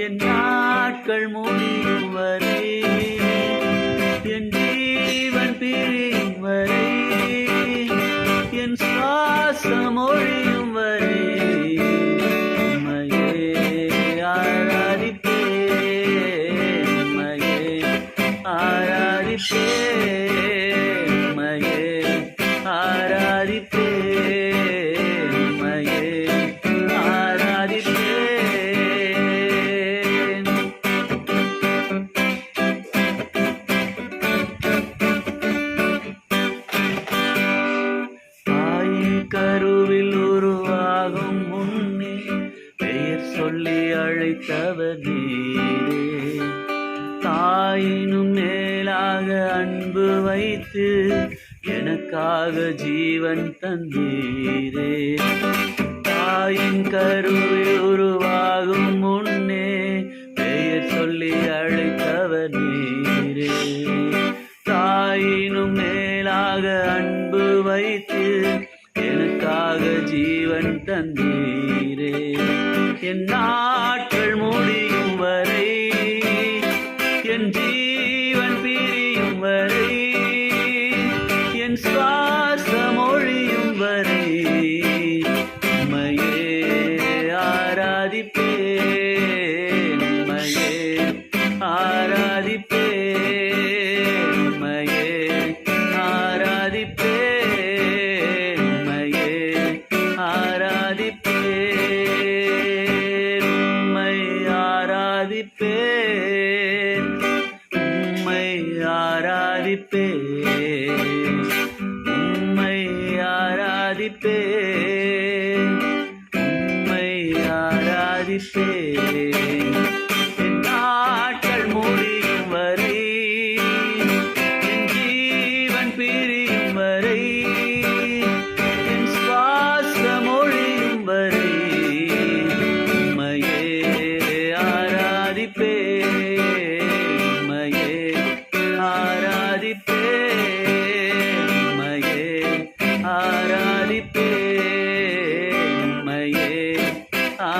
என் நாட்கள் முடியும் வரை என் ஜீவன் பிரியும் ஆராதிப்பேன் உம்மையே ஆராதிப்பேன் உம்மையே கருவில் உருவாகும் முன்னே பெயர் சொல்லி அழைத்தவர் நீரே. தாயினும் மேலாக அன்பு வைத்து எனக்காக ஜீவன் தந்தீரே. தாயின் கருவில் உருவாகும் முன்னே பெயர் சொல்லி அழைத்தவர் நீரே. தாயினும் மேலாக அன்பு வைத்து எனக்காக ஜீவன் தந்தீரே. என் நாட்டு ஆராதிப்பேன் உம்மையே. ஆராதிப்பேன் உம்மையே. ஆராதிப்பேன் உம்மையே. ஆராதிப்பேன் உம்மை ஆராதிப்பே உம்மை ஆராதிப்பேன் உம்மை ஆராதிப்பேன். மனுஷே நாட்கள் முடியும் வரை என் ஜீவன் பிரியும் வரை என் சுவாசம் ஒழியும் வரை உண்மையே ஆராதிப்பே உண்மையே ஆராதிப்பே உண்மையே ஆராதிப்பே உண்மையே ஆ